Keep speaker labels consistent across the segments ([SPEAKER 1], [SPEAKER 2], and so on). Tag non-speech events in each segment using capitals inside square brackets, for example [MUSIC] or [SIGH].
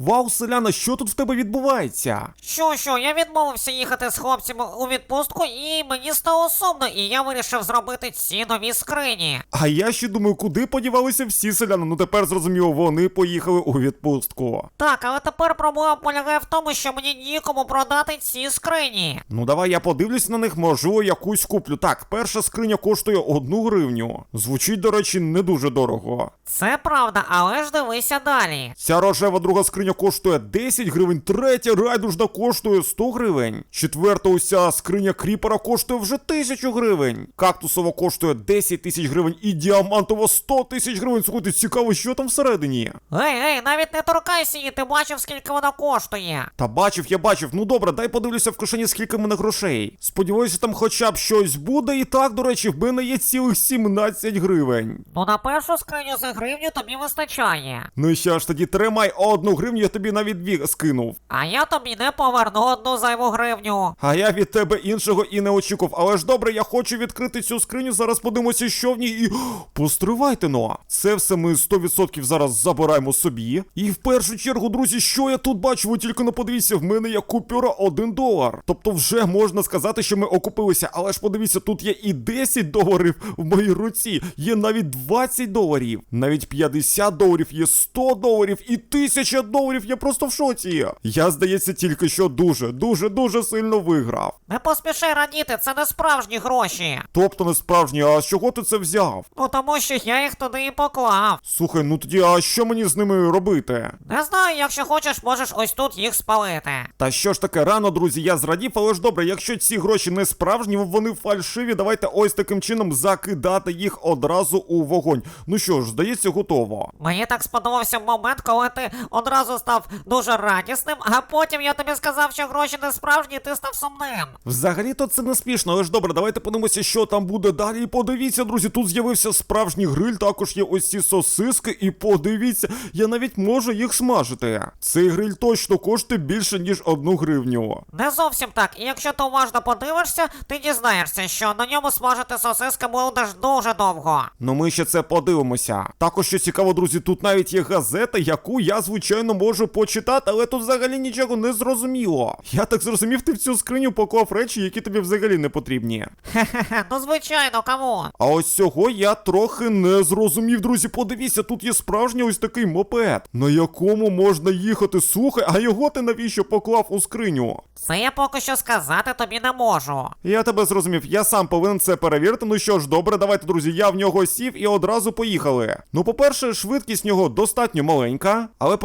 [SPEAKER 1] Вау, селяна, що тут в тебе відбувається?
[SPEAKER 2] Що, що, я відмовився їхати з хлопцями у відпустку, і мені стало сумно, і я вирішив зробити ці нові скрині.
[SPEAKER 1] А я ще думаю, куди подівалися всі селяни. Ну тепер зрозуміло, вони поїхали у відпустку.
[SPEAKER 2] Так, але тепер проблема полягає в тому, що мені нікому продати ці скрині.
[SPEAKER 1] Ну давай я подивлюсь на них, можливо, якусь куплю. Так, перша скриня коштує одну гривню. Звучить, до речі, не дуже дорого.
[SPEAKER 2] Це правда, але ж дивися далі.
[SPEAKER 1] Ця рожева друга скриня коштує 10 гривень, третя райдужна коштує 100 гривень. Четверта уся скриня кріпера коштує вже 1000 гривень. Кактусова коштує 10 тисяч гривень і діамантова 100 тисяч гривень. Слухайте, цікаво, що там всередині.
[SPEAKER 2] Ей, ей, навіть не торкайся її, ти бачив, скільки вона коштує.
[SPEAKER 1] Та бачив, я бачив. Ну добре, дай подивлюся в кишені, скільки в мене грошей. Сподіваюся, там хоча б щось буде. І так, до речі, в мене є цілих 17 гривень.
[SPEAKER 2] Ну на першу скриню за гривню тобі вистачає.
[SPEAKER 1] Ну що ж тоді тримай одну гривню, я тобі навіть дві скинув.
[SPEAKER 2] А я тобі не поверну одну зайву гривню.
[SPEAKER 1] А я від тебе іншого і не очікував. Але ж добре, я хочу відкрити цю скриню. Зараз подивимося, що в ній. І постривайте ну. Це все ми 100% зараз забираємо собі. І в першу чергу, друзі, що я тут бачу? Ви тільки не подивіться, в мене є купюра 1 долар. Тобто, вже можна сказати, що ми окупилися. Але ж подивіться, тут є і 10 доларів в моїй руці, є навіть 20 доларів, навіть 50 доларів, є 100 доларів і 1000 доларів. Я просто в шоці. Я, здається, тільки що дуже, дуже, дуже сильно виграв.
[SPEAKER 2] Не поспішай радіти, це не справжні гроші.
[SPEAKER 1] Тобто не справжній, а з чого ти це взяв?
[SPEAKER 2] Ну тому що я їх туди і поклав.
[SPEAKER 1] Слухай, ну тоді, а що мені з ними робити?
[SPEAKER 2] Не знаю, якщо хочеш, можеш ось тут їх спалити.
[SPEAKER 1] Та що ж таке, рано, друзі, я зрадів, але ж добре, якщо ці гроші не справжні, вони фальшиві, давайте ось таким чином закидати їх одразу у вогонь. Ну що ж, здається, готово.
[SPEAKER 2] Мені так сподобався момент, коли ти одразу став дуже радісним, а потім я тобі сказав, що гроші не справжні, і ти став сумним.
[SPEAKER 1] Взагалі-то це не смішно, але ж добре, давайте подивимося, що там буде далі. І подивіться, друзі, тут з'явився справжній гриль, також є ось ці сосиски, і подивіться, я навіть можу їх смажити. Цей гриль точно коштує більше, ніж одну гривню.
[SPEAKER 2] Не зовсім так, і якщо ти уважно подивишся, ти дізнаєшся, що на ньому смажити сосиски будеш дуже довго.
[SPEAKER 1] Ну ми ще це подивимося. Також що цікаво, друзі, тут навіть є газета, яку я, звичайно, можу почитати, але тут взагалі нічого не зрозуміло. Я так зрозумів, ти в цю скриню поклав речі, які тобі взагалі не потрібні.
[SPEAKER 2] Хе-хе, ну звичайно, кому?
[SPEAKER 1] А ось цього я трохи не зрозумів, друзі. Подивіться, тут є справжній ось такий мопед, на якому можна їхати. Слухай, а його ти навіщо поклав у скриню?
[SPEAKER 2] Це я поки що сказати тобі не можу.
[SPEAKER 1] Я тебе зрозумів, я сам повинен це перевірити. Ну що ж, добре, давайте, друзі, я в нього сів і одразу поїхали. Ну, по-перше, швидкість нього достатньо маленька, але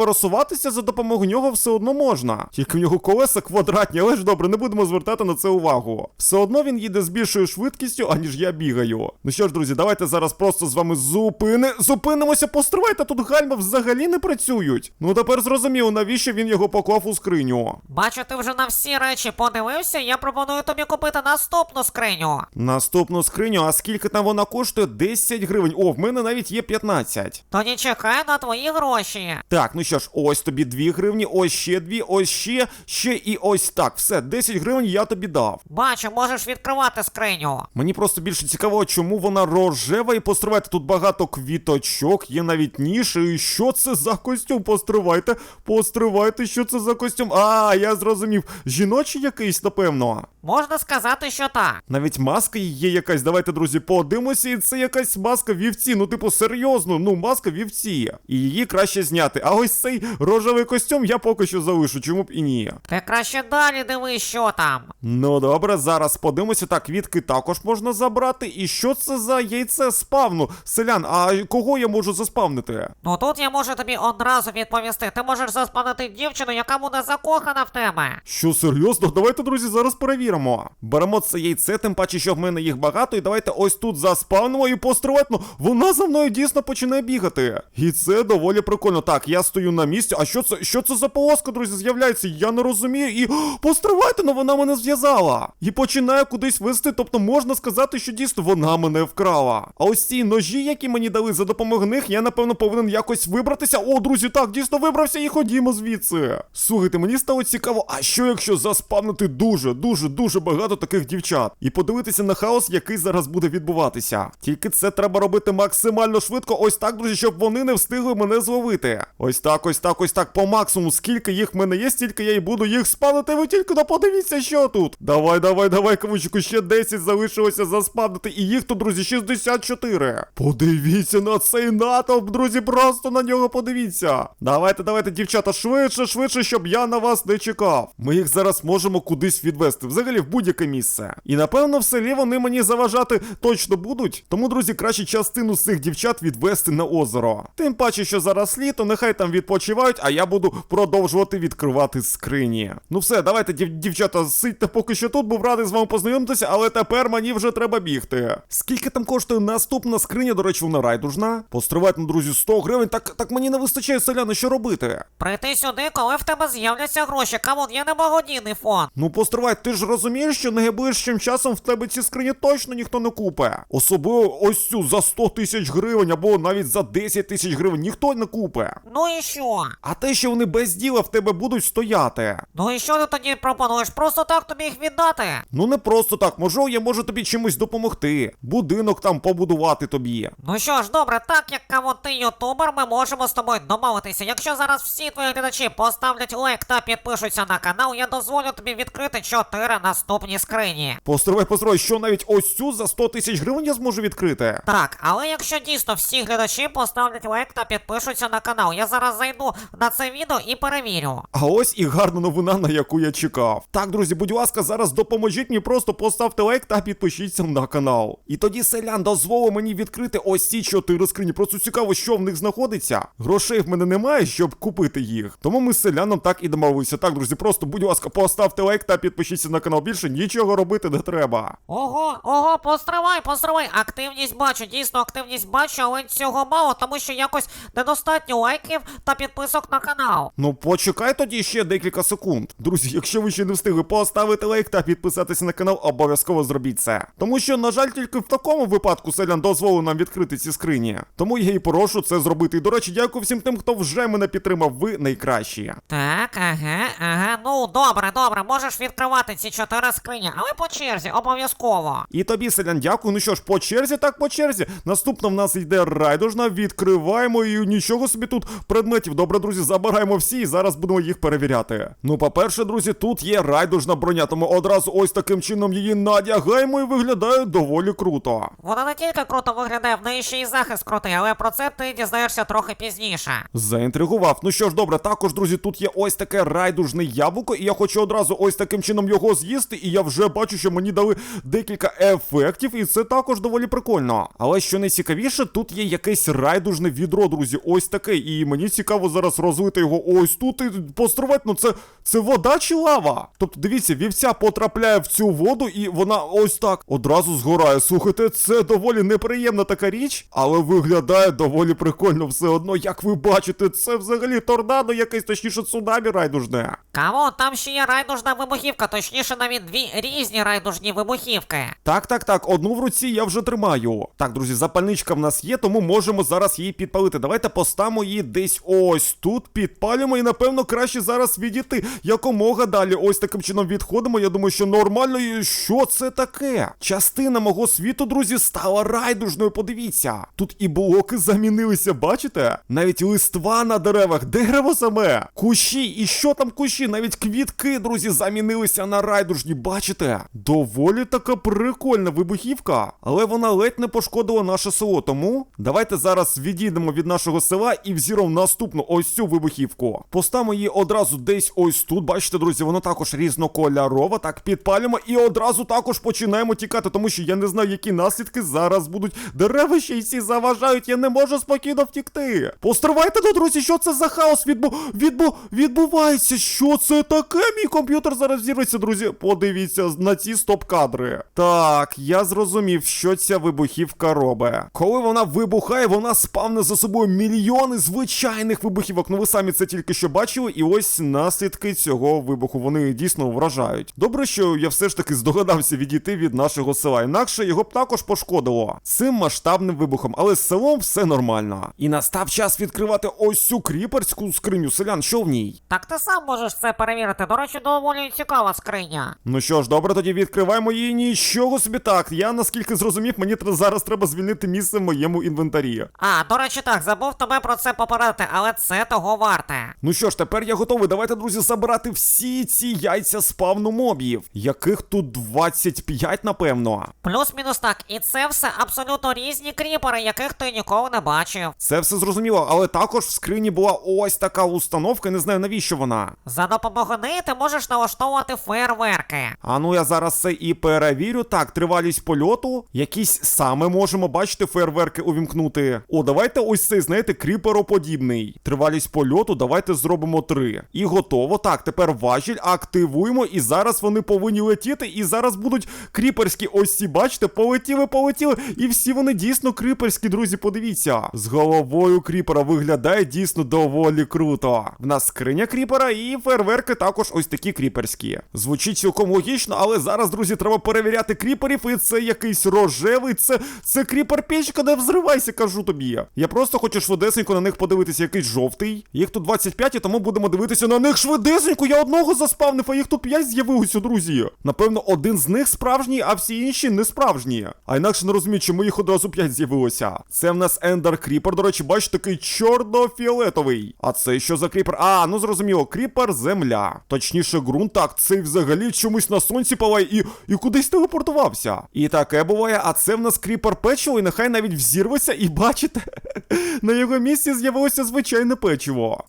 [SPEAKER 1] пересуватися за допомогою нього все одно можна. Тільки в нього колеса квадратні, але ж добре, не будемо звертати на це увагу. Все одно він їде з більшою швидкістю, аніж я бігаю. Ну що ж, друзі, давайте зараз просто з вами зупини. Зупинимося, постривайте, тут гальма взагалі не працюють. Ну тепер зрозуміло, навіщо він його поклав у скриню.
[SPEAKER 2] Бачу, ти вже на всі речі подивився, я пропоную тобі купити наступну скриню.
[SPEAKER 1] Наступну скриню, а скільки там вона коштує? 10 гривень. О, в мене навіть є 15.
[SPEAKER 2] Тоді чекай на твої гроші.
[SPEAKER 1] Так, ну що ж, ось тобі 2 гривні, ось ще 2, ось ще, ще і ось так. Все, 10 гривень я тобі дав.
[SPEAKER 2] Бачу, можеш відкривати скриню.
[SPEAKER 1] Мені просто більше цікаво, чому вона рожева і постривайте. Тут багато квіточок, є навіть ніші. І що це за костюм? Постривайте, постривайте, що це за костюм? А, я зрозумів. Жіночий якийсь, напевно.
[SPEAKER 2] Можна сказати, що так.
[SPEAKER 1] Навіть маска є якась. Давайте, друзі, подивимося, і це якась маска вівці. Ну, типу, серйозно, ну, маска вівці. І її краще зняти. А ось цей рожевий костюм я поки що залишу, чому б і ні.
[SPEAKER 2] Ти краще далі дивись, що там.
[SPEAKER 1] Ну добре, зараз подивимося. Так, квітки також можна забрати. І що це за яйце спавну? Селян, а кого я можу заспавнити?
[SPEAKER 2] Ну тут я можу тобі одразу відповісти. Ти можеш заспанити дівчину, яка буде закохана в тебе.
[SPEAKER 1] Що серйозно? Давайте, друзі, зараз перевіримо. Беремо це яйце, тим паче, що в мене їх багато, і давайте ось тут заспавнимо і постриватно. Вона за мною дійсно починає бігати. І це доволі прикольно. Так, я стою на місці. А що це? Що це за полоска, друзі, з'являється? Я не розумію. І постривайте, ну вона мене зв'язала. І починає кудись вести. Тобто можна сказати, що дійсно вона мене вкрала. А ось ці ножі, які мені дали за допомогою них, я напевно повинен якось вибратися. О, друзі, так, дійсно вибрався і ходімо звідси. Слухайте, мені стало цікаво, а що якщо заспавнити дуже, дуже, дуже багато таких дівчат і подивитися на хаос, який зараз буде відбуватися. Тільки це треба робити максимально швидко, ось так, друзі, щоб вони не встигли мене зловити. Ось так, ось так, якось так по максимуму, скільки їх в мене є, стільки я і буду їх спавнити. Ви тільки ну подивіться, що тут. Давай, давай, давай, кавучику, ще 10 залишилося заспавнити, і їх тут, друзі, 64. Подивіться на цей натовп, друзі, просто на нього подивіться. Давайте, давайте, дівчата, швидше, швидше, щоб я на вас не чекав. Ми їх зараз можемо кудись відвести, взагалі в будь-яке місце. І напевно в селі вони мені заважати точно будуть. Тому, друзі, краще частину з цих дівчат відвести на озеро. Тим паче, що зараз літо, нехай там відпочивають, а я буду продовжувати відкривати скрині. Ну все, давайте, дів- дівчата, сидьте поки що тут, був радий з вами познайомитися, але тепер мені вже треба бігти. Скільки там коштує наступна скриня, до речі, вона райдужна? Постривайте, ну, друзі, 100 гривень, так, так мені не вистачає селяни, що робити?
[SPEAKER 2] Прийти сюди, коли в тебе з'являться гроші. Камон, я не благодійний фонд.
[SPEAKER 1] Ну постривай, ти ж розумієш, що найближчим часом в тебе ці скрині точно ніхто не купе. Особливо ось цю за 100 тисяч гривень або навіть за 10 тисяч гривень ніхто не купе.
[SPEAKER 2] Ну і що?
[SPEAKER 1] А те, що вони без діла в тебе будуть стояти.
[SPEAKER 2] Ну і що ти тоді пропонуєш? Просто так тобі їх віддати?
[SPEAKER 1] Ну не просто так, може я можу тобі чимось допомогти. Будинок там побудувати тобі.
[SPEAKER 2] Ну що ж, добре, так як камон ти ютубер, ми можемо з тобою домовитися. Якщо зараз всі твої глядачі поставлять лайк та підпишуться на канал, я дозволю тобі відкрити чотири наступні скрині.
[SPEAKER 1] Постривай, постривай, що навіть ось цю за 100 тисяч гривень я зможу відкрити.
[SPEAKER 2] Так, але якщо дійсно всі глядачі поставлять лайк та підпишуться на канал, я зараз зайду на це відео і перевірю.
[SPEAKER 1] А ось і гарна новина, на яку я чекав. Так, друзі, будь ласка, зараз допоможіть мені, просто поставте лайк та підпишіться на канал. І тоді селян дозволив мені відкрити ось ці чотири скрині. Просто цікаво, що в них знаходиться. Грошей в мене немає, щоб купити їх. Тому ми з селяном так і домовилися. Так, друзі, просто будь ласка, поставте лайк та підпишіться на канал. Більше нічого робити не треба.
[SPEAKER 2] Ого, ого, постривай, постривай. Активність бачу, дійсно активність бачу, але цього мало, тому що якось недостатньо лайків та підписок на канал.
[SPEAKER 1] Ну, почекай тоді ще декілька секунд. Друзі, якщо ви ще не встигли поставити лайк та підписатися на канал, обов'язково зробіть це. Тому що, на жаль, тільки в такому випадку селян дозволив нам відкрити ці скрині. Тому я і прошу це зробити. І до речі, дякую всім тим, хто вже мене підтримав. Ви найкращі.
[SPEAKER 2] Так, ага, ага. Ну добре, добре, можеш відкривати ці чотири скрині, але по черзі, обов'язково.
[SPEAKER 1] І тобі, селян, дякую. Ну що ж, по черзі, так по черзі. Наступна в нас йде райдужна. Відкриваємо і нічого собі тут предметів. Добре, друзі, забираємо всі і зараз будемо їх перевіряти. Ну, по-перше, друзі, тут є райдужна броня, тому одразу ось таким чином її надягаємо і виглядає доволі круто.
[SPEAKER 2] Вона не тільки круто виглядає, в неї ще й захист крутий, але про це ти дізнаєшся трохи пізніше.
[SPEAKER 1] Заінтригував. Ну що ж, добре, також, друзі, тут є ось таке райдужне яблуко, і я хочу одразу ось таким чином його з'їсти, і я вже бачу, що мені дали декілька ефектів, і це також доволі прикольно. Але що найцікавіше, тут є якесь райдужне відро, друзі, ось таке. І мені цікаво зараз розлити його ось тут і постривати. Ну це, це вода чи лава? Тобто, дивіться, вівця потрапляє в цю воду, і вона ось так одразу згорає. Слухайте, це доволі неприємна така річ, але виглядає доволі прикольно все одно, як ви бачите, це взагалі торнадо якесь, точніше цунамі райдужне.
[SPEAKER 2] Кого? Там ще є райдужна вибухівка, точніше навіть дві різні райдужні вибухівки.
[SPEAKER 1] Так, так, так, одну в руці я вже тримаю. Так, друзі, запальничка в нас є, тому можемо зараз її підпалити. Давайте поставимо її десь ось тут, підпалимо і напевно краще зараз відійти. Якомога далі. Ось таким чином відходимо. Я думаю, що нормально. І що це таке? Частина мого світу, друзі, стала райдужною. Подивіться. Тут і блоки замінилися, бачите? Навіть листва на деревах, дерево саме, кущі, і що там кущі? Навіть квітки, друзі, замінилися на райдужні, бачите? Доволі така прикольна вибухівка, але вона ледь не пошкодила наше село. Тому давайте зараз відійдемо від нашого села і взіром наступну ось цю вибухівку. Поставимо її одразу десь ось тут. Бачите, друзі, вона також різнокольорова. Так, підпалюємо і одразу також починаємо тікати, тому що я не знаю, які наслідки зараз будуть. Дерева ще й всі заважають, я не можу спокійно втікти. Постривайте, ну, друзі, що це за хаос відбу... Відбу... відбувається? Що це таке? Мій комп'ютер зараз зірветься, друзі. Подивіться на ці стоп-кадри. Так, я зрозумів, що ця вибухівка робить. Коли вона вибухає, вона спавне за собою мільйони звичайних вибухівок. Ну ви самі це тільки що бачили, і ось наслідки цього вибуху. Вони дійсно вражають. Добре, що я все ж таки здогадався відійти від нашого села, інакше його б також пошкодило цим масштабним вибухом, але з селом все нормально. І настав час відкривати ось цю кріперську скриню. Селян, що в ній?
[SPEAKER 2] Так ти сам можеш це перевірити. До речі, доволі цікава скриня.
[SPEAKER 1] Ну що ж, добре, тоді відкриваємо її. Нічого собі так. Я наскільки зрозумів, мені зараз треба звільнити місце в моєму інвентарі.
[SPEAKER 2] А, до речі, так, забув тебе про це попередити, але це того варте.
[SPEAKER 1] Ну що ж, тепер я готовий. Давайте, друзі, забирати всі ці яйця спавну мобів, яких тут 25, напевно.
[SPEAKER 2] Плюс-мінус так, і це все абсолютно різні кріпери, яких ти ніколи не бачив.
[SPEAKER 1] Це все зрозуміло, але також в скрині була ось така установка, не знаю навіщо вона.
[SPEAKER 2] За допомогою неї ти можеш налаштовувати фейерверки.
[SPEAKER 1] А ну я зараз це і перевірю. Так, тривалість польоту. Якісь саме можемо бачити фейерверки увімкнути. О, давайте ось цей, знаєте, кріпероподібний. Тривалість польоту, давайте зробимо три. І готово. Так, тепер важіль активуємо, і зараз вони повинні летіти. І зараз будуть кріперські. Ось ці, бачите, полетіли, полетіли. І всі вони дійсно кріперські, друзі. Подивіться. З головою кріпера виглядає дійсно доволі круто. В нас скриня кріпера і фейерверки також ось такі кріперські. Звучить цілком логічно, але зараз, друзі, треба перевіряти кріперів, і це якийсь рожевий, це, це кріпер печка, не взривайся, кажу тобі. Я просто хочу швидесенько на них подивитися, якийсь жовтий. Їх тут 25, і тому будемо дивитися на них швидесенько. Я одного заспавнив, а їх тут 5 з'явилося, друзі. Напевно, один з них справжній, а всі інші не справжні. А інакше не розумію, чому їх одразу 5 з'явилося. Це в нас Ендер Кріпер, до речі, бачите, такий чорно-фіолетовий. А це що за кріпер? А, ну зрозуміло, кріпер земля. Точніше, ґрунт. Так, цей взагалі чомусь на сонці палає і, і кудись телепортувався. І таке буває, а це в нас кріпер печиво, і нехай навіть взірветься, і бачите, [LAUGHS] на його місці з'явилося звичайне печиво.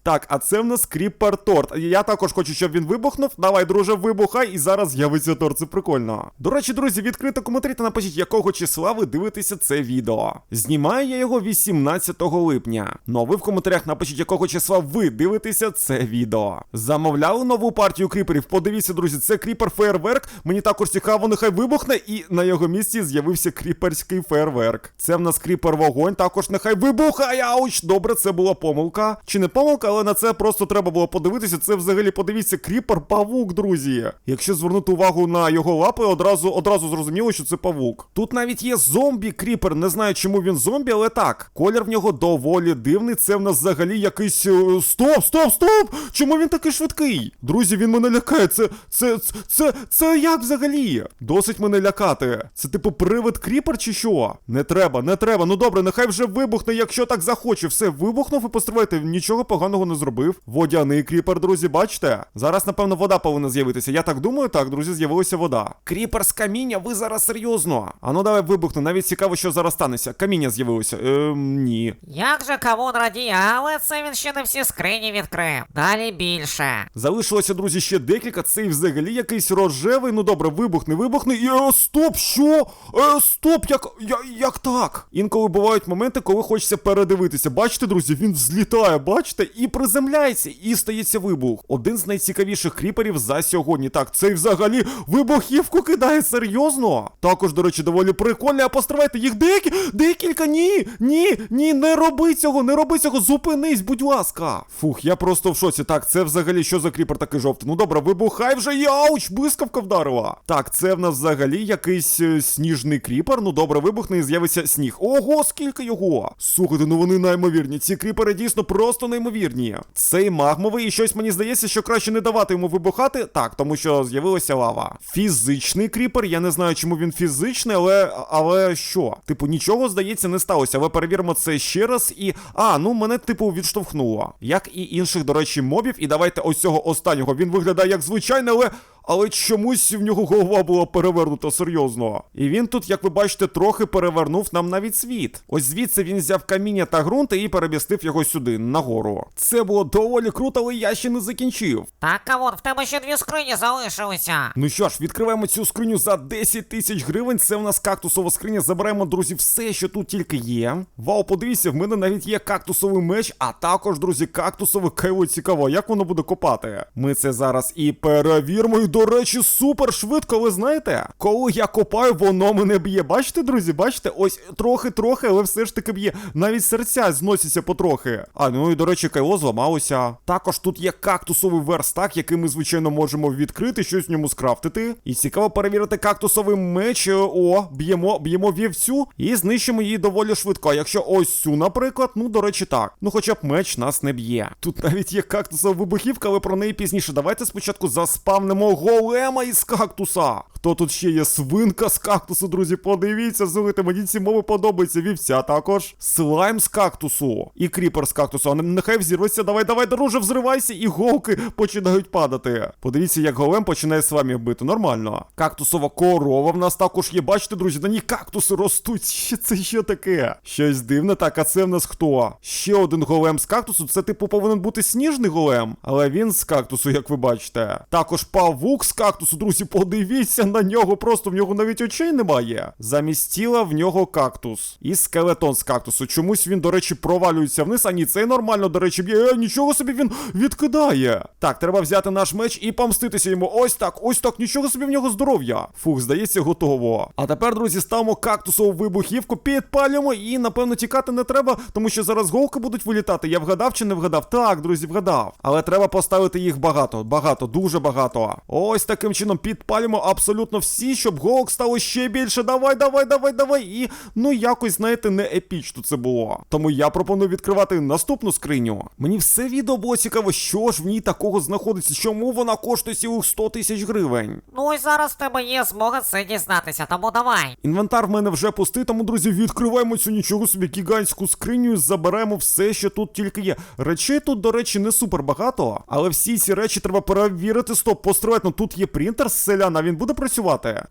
[SPEAKER 1] Так, а це в нас кріпер торт. Я також хочу, щоб він вибухнув. Давай, друже, вибухай, і зараз з'явиться торт. Це прикольно. До речі, друзі, відкрито коментарі та напишіть, якого числа ви дивитеся це відео. Знімаю я його 18 липня. Ну а ви в коментарях напишіть, якого числа ви дивитеся це відео. Замовляли нову партію кріперів. Подивіться, друзі, це кріпер фейерверк. Мені також цікаво, нехай вибухне, і на його місці з'явився кріперський фейерверк. Це в нас кріпер вогонь, також нехай вибухає. Ауч! Добре, це була помилка. Чи не помилка, але на це просто треба було подивитися. Це взагалі подивіться, кріпер павук, друзі. Якщо звернути увагу на його лапи, одразу одразу зрозуміло, що це павук. Тут навіть є зомбі кріпер. Не знаю, чому він зомбі, але так. Колір в нього доволі дивний. Це в нас взагалі якийсь. е, Стоп, стоп, стоп! Чому він такий швидкий? Друзі, він мене лякає. Це. Це. Це. Це, це як взагалі? Досить мене лякати. Це типу привид кріпер чи що? Не треба, не треба. Ну добре, нехай вже вибухне, якщо так захоче. Все, вибухнув і постривайте, нічого поганого не зробив. Водяний кріпер, друзі, бачите? Зараз, напевно, вода повинна з'явитися. Я так думаю, так, друзі, з'явилася вода. Кріпер з каміння, ви зараз серйозно. А ну давай вибухне. Навіть цікаво, що зараз станеться. Каміння з'явилося. Ем, ні.
[SPEAKER 2] Як же кавун радіє, але це він ще не всі скрині відкрив. Далі більше.
[SPEAKER 1] Залишилося, друзі, ще декілька. Цей взагалі якийсь рожевий. Ну добре, вибухне, вибухне. І е, стоп, що? Е, стоп, як, я, як так? Інколи бувають моменти, коли хочеться передивитися. Бачите, друзі, він взлітає, бачите, і приземляється, і стається вибух. Один з найцікавіших кріперів за сьогодні. Так, цей взагалі вибухівку кидає серйозно. Також, до речі, доволі прикольно. А постривайте, їх деякі, декілька. Ні, ні, ні, не роби цього, не роби цього. Зупинись, будь ласка. Фух, я просто в шоці. Так, це взагалі що за кріпер такий жовтий? Ну добре, вибухай вже і ауч, блискавка вдарила. Так, це в нас взагалі якийсь е, сніжний кріпер. Ну добре, вибухне і з'явиться сніг. Ого, скільки його! Слухайте, ну вони неймовірні. Ці кріпери дійсно просто неймовірні. Цей магмовий, і щось мені здається, що краще не давати йому вибухати. Так, тому що з'явилася лава. Фізичний кріпер, я не знаю, чому він фізичний, але але що? Типу, нічого здається не сталося. Але перевіримо це ще раз і. А, ну мене, типу, відштовхнуло. Як і інших, до речі, мобів. І давайте ось цього останнього. Він виглядає як звичайний, але. Але чомусь в нього голова була перевернута серйозно. І він тут, як ви бачите, трохи перевернув нам навіть світ. Ось звідси він взяв каміння та ґрунт і перемістив його сюди, нагору. Це було доволі круто, але я ще не закінчив.
[SPEAKER 2] Так, кавун, в тебе ще дві скрині залишилися.
[SPEAKER 1] Ну що ж, відкриваємо цю скриню за 10 тисяч гривень. Це в нас кактусова скриня. Забираємо, друзі, все, що тут тільки є. Вау, подивіться, в мене навіть є кактусовий меч, а також, друзі, кактусове кайло цікаво, як воно буде копати. Ми це зараз і перевіримо. До речі, супер швидко, ви знаєте? Коли я копаю, воно мене б'є. Бачите, друзі, бачите? Ось трохи-трохи, але все ж таки б'є. Навіть серця зносяться потрохи. А ну і до речі, кайло зламалося. Також тут є кактусовий верстак, який ми, звичайно, можемо відкрити, щось в ньому скрафтити. І цікаво перевірити кактусовий меч. О, б'ємо, б'ємо вівцю і знищимо її доволі швидко. А якщо ось цю, наприклад, ну до речі, так. Ну хоча б меч нас не б'є. Тут навіть є кактусова вибухівка, але про неї пізніше. Давайте спочатку заспавнимо голема із кактуса. Хто тут ще є? Свинка з кактусу, друзі, подивіться, слухайте, мені ці мови подобаються. Вівця також. Слайм з кактусу. І кріпер з кактусу. А нехай взірветься. Давай, давай, друже, взривайся, і голки починають падати. Подивіться, як голем починає з вами бити. Нормально. Кактусова корова в нас також є. Бачите, друзі, на ній кактуси ростуть. [LAUGHS] Це що таке? Щось дивне. Так, а це в нас хто? Ще один голем з кактусу. Це типу повинен бути сніжний голем, але він з кактусу, як ви бачите. Також павук з кактусу, друзі, подивіться на нього. Просто в нього навіть очей немає. Замість тіла в нього кактус. І скелетон з кактусу. Чомусь він, до речі, провалюється вниз. А ні, цей нормально, до речі, б'є. Е, нічого собі він відкидає. Так, треба взяти наш меч і помститися йому. Ось так, ось так, нічого собі в нього здоров'я. Фух, здається, готово. А тепер, друзі, ставимо кактусову вибухівку, підпалюємо і, напевно, тікати не треба, тому що зараз голки будуть вилітати. Я вгадав чи не вгадав? Так, друзі, вгадав. Але треба поставити їх багато, багато, дуже багато. Ось таким чином підпалюємо абсолютно всі, щоб голок стало ще більше. Давай, давай, давай, давай. І ну якось, знаєте, не епічно це було. Тому я пропоную відкривати наступну скриню. Мені все відео було цікаво, що ж в ній такого знаходиться, чому вона коштує цілих 100 тисяч гривень.
[SPEAKER 2] Ну і зараз в тебе є змога це дізнатися, тому давай.
[SPEAKER 1] Інвентар в мене вже пустий, тому, друзі, відкриваємо цю нічого собі гігантську скриню і заберемо все, що тут тільки є. Речей тут, до речі, не супер багато, але всі ці речі треба перевірити. Стоп, построїти. Ну тут є принтер з селяна, він буде працювати.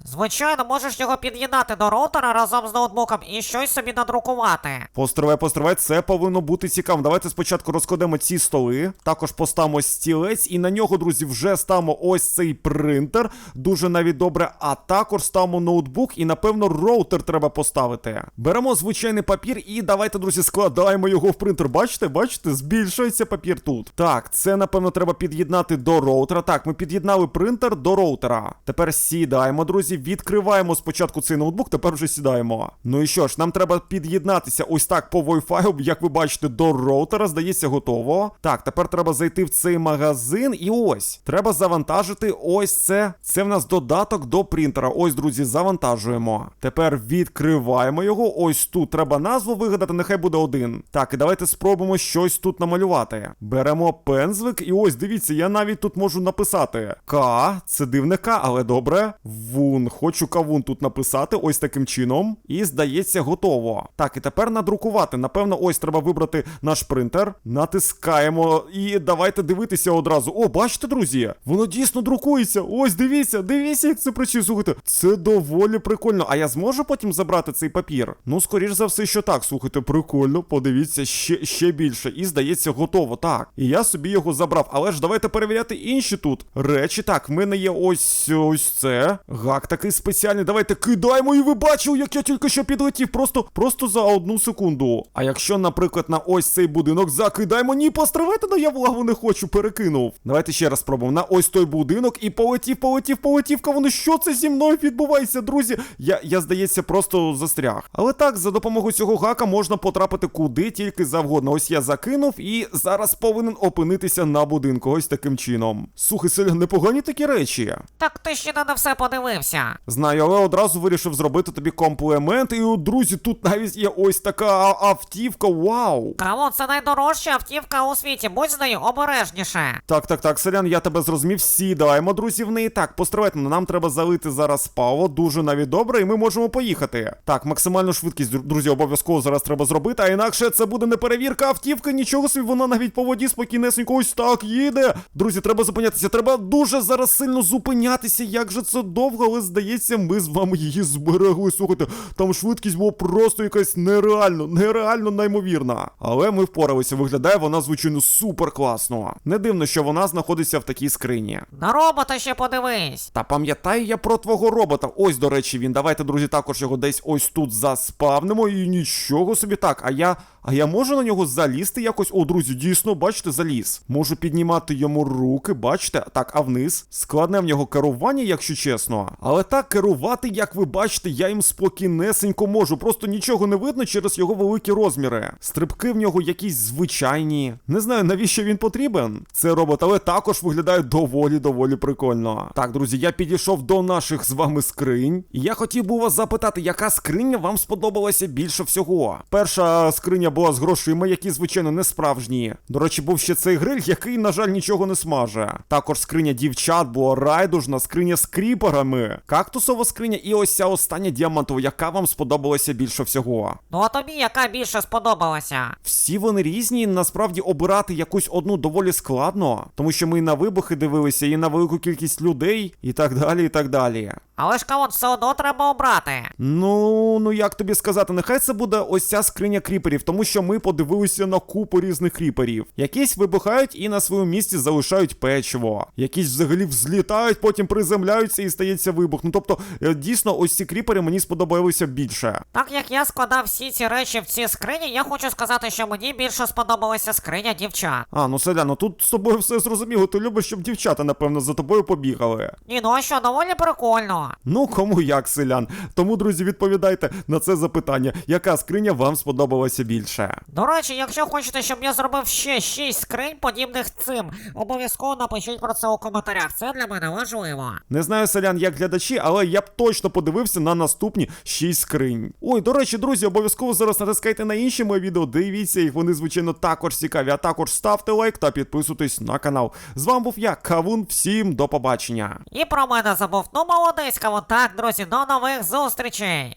[SPEAKER 2] Звичайно, можеш його під'єднати до роутера разом з ноутбуком і щось собі надрукувати.
[SPEAKER 1] Постривай, постривай, це повинно бути цікавим. Давайте спочатку розкладемо ці столи, також поставимо стілець, і на нього, друзі, вже ставимо ось цей принтер. Дуже навіть добре. А також ставимо ноутбук і, напевно, роутер треба поставити. Беремо звичайний папір і давайте, друзі, складаємо його в принтер. Бачите, бачите, збільшується папір тут. Так, це напевно треба під'єднати до роутера. Так, ми під'єднали принтер до роутера. Тепер сідаємо, друзі, відкриваємо спочатку цей ноутбук, тепер вже сідаємо. Ну і що ж, нам треба під'єднатися ось так по Wi-Fi, як ви бачите, до роутера. Здається, готово. Так, тепер треба зайти в цей магазин, і ось треба завантажити ось це. Це в нас додаток до принтера. Ось, друзі, завантажуємо. Тепер відкриваємо його. Ось тут треба назву вигадати, нехай буде один. Так, і давайте спробуємо щось тут намалювати. Беремо пензлик, і ось дивіться, я навіть тут можу написати К, це дивне К, але добре. Вун, хочу кавун тут написати, ось таким чином. І здається, готово. Так, і тепер надрукувати. Напевно, ось треба вибрати наш принтер. Натискаємо і давайте дивитися одразу. О, бачите, друзі? Воно дійсно друкується. Ось дивіться, дивіться, як це працює. Слухайте, це доволі прикольно. А я зможу потім забрати цей папір? Ну, скоріш за все, що так. Слухайте, прикольно. Подивіться ще, ще більше. І здається, готово. Так. І я собі його забрав. Але ж давайте перевіряти інші тут речі. Так, в мене є ось ось це. Гак такий спеціальний. Давайте кидаємо, і ви бачили, як я тільки що підлетів. Просто, просто за одну секунду. А якщо, наприклад, на ось цей будинок закидаємо, ні, постривайте, ну я в лаву не хочу, перекинув. Давайте ще раз спробуємо. На ось той будинок і полетів, полетів, полетів. Кавуни, що це зі мною відбувається, друзі? Я, я здається, просто застряг. Але так, за допомогою цього гака можна потрапити куди тільки завгодно. Ось я закинув і зараз повинен опинитися на будинку. Ось таким чином. Слухай, селян, непогані такі речі.
[SPEAKER 2] Так ти ще не на все подивився.
[SPEAKER 1] Знаю, але одразу вирішив зробити тобі комплімент. І, от, друзі, тут навіть є ось така автівка. Вау!
[SPEAKER 2] Кавун, це найдорожча автівка у світі, будь з нею обережніше.
[SPEAKER 1] Так, так, так, селян, я тебе зрозумів. Сідаємо, друзі, в неї. Так, постривайте, нам треба залити зараз паво, дуже навіть добре, і ми можемо поїхати. Так, максимальну швидкість, друзі, обов'язково зараз треба зробити, а інакше це буде не перевірка автівки, нічого собі, вона навіть по воді спокійнесенько ось так їде. Друзі, треба зупинятися, треба дуже зараз сильно зупинятися. Як же це довго, але здається, ми з вами її зберегли. Слухайте, там швидкість була просто якась нереально, нереально неймовірна. Але ми впоралися. Виглядає вона, звичайно, супер класно. Не дивно, що вона знаходиться в такій скрині.
[SPEAKER 2] На робота ще подивись.
[SPEAKER 1] Та пам'ятаю я про твого робота. Ось, до речі, він. Давайте, друзі, також його десь ось тут заспавнимо. І нічого собі так. А я. А я можу на нього залізти якось. О, друзі, дійсно, бачите, заліз. Можу піднімати йому руки, бачите? Так, а вниз. Складне в нього керування, якщо чесно. Але так керувати, як ви бачите, я їм спокійнесенько можу. Просто нічого не видно через його великі розміри. Стрибки в нього якісь звичайні. Не знаю, навіщо він потрібен. Це робот, але також виглядає доволі доволі прикольно. Так, друзі, я підійшов до наших з вами скринь. І я хотів би вас запитати, яка скриня вам сподобалася більше всього. Перша скриня була з грошима, які, звичайно, не справжні. До речі, був ще цей гриль, який, на жаль, нічого не смаже. Також скриня дівчат була райдужна, скриня з кріперами, кактусова скриня і ось ця остання діамантова, яка вам сподобалася більше всього.
[SPEAKER 2] Ну а тобі яка більше сподобалася?
[SPEAKER 1] Всі вони різні, насправді обирати якусь одну доволі складно, тому що ми і на вибухи дивилися, і на велику кількість людей, і так далі, і так далі.
[SPEAKER 2] Але ж кавун все одно треба обрати.
[SPEAKER 1] Ну, ну як тобі сказати, нехай це буде ось ця скриня кріперів, тому що ми подивилися на купу різних кріперів. Якісь вибухають і на своєму місці залишають печиво. Якісь взагалі взлітають, потім приземляються і стається вибух. Ну тобто, е, дійсно, ось ці кріпери мені сподобалися більше.
[SPEAKER 2] Так як я складав всі ці речі в ці скрині, я хочу сказати, що мені більше сподобалася скриня дівчат.
[SPEAKER 1] А, ну селяно, тут з тобою все зрозуміло. Ти любиш, щоб дівчата, напевно, за тобою побігали.
[SPEAKER 2] Ні, ну а що, доволі прикольно.
[SPEAKER 1] Ну, кому як, селян. Тому, друзі, відповідайте на це запитання, яка скриня вам сподобалася більше.
[SPEAKER 2] До речі, якщо хочете, щоб я зробив ще 6 скринь, подібних цим, обов'язково напишіть про це у коментарях. Це для мене важливо.
[SPEAKER 1] Не знаю, селян, як глядачі, але я б точно подивився на наступні 6 скринь. Ой, до речі, друзі, обов'язково зараз натискайте на інші мої відео, дивіться їх, вони, звичайно, також цікаві. А також ставте лайк та підписуйтесь на канал. З вами був я, Кавун. Всім до побачення.
[SPEAKER 2] І про мене забув. Ну молодець, кавун. Так, друзі, до нових зустрічей.